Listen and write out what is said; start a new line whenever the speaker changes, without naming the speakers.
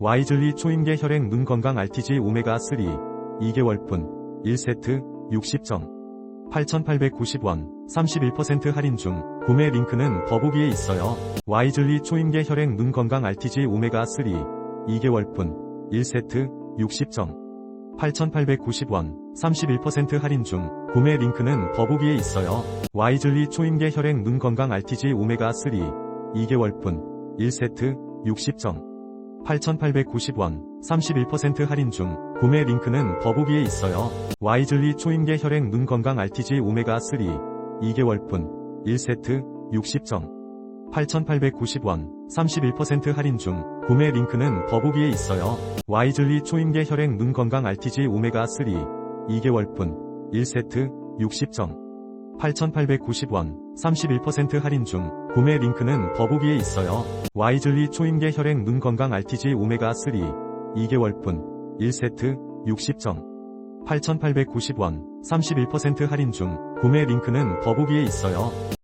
와이즐리 초임계 혈액 눈 건강 RTG 오메가 3 2개월분. 1세트 60점. 8,890원. 31% 할인 중. 구매 링크는 더보기에 있어요. 와이즐리 초임계 혈액 눈 건강 RTG 오메가 3 2개월분. 1세트 60점. 8,890원. 31% 할인 중. 구매 링크는 더보기에 있어요. 와이즐리 초임계 혈액 눈 건강 RTG 오메가 3 2개월분. 1세트 60점 8,890원 31% 할인 중 구매 링크는 더보기에 있어요. 와이즐리 초임계 혈액 눈 건강 RTG 오메가 3 2개월분 1세트 60점 8,890원 31% 할인 중 구매 링크는 더보기에 있어요. 와이즐리 초임계 혈액 눈 건강 RTG 오메가 3 2개월분 1세트 60점 8,890원 31% 할인 중 구매 링크는 더보기에 있어요. 와이즐리 초임계 혈액 눈 건강 RTG 오메가 3 2개월분 1세트 60점 8,890원 31% 할인 중 구매 링크는 더보기에 있어요.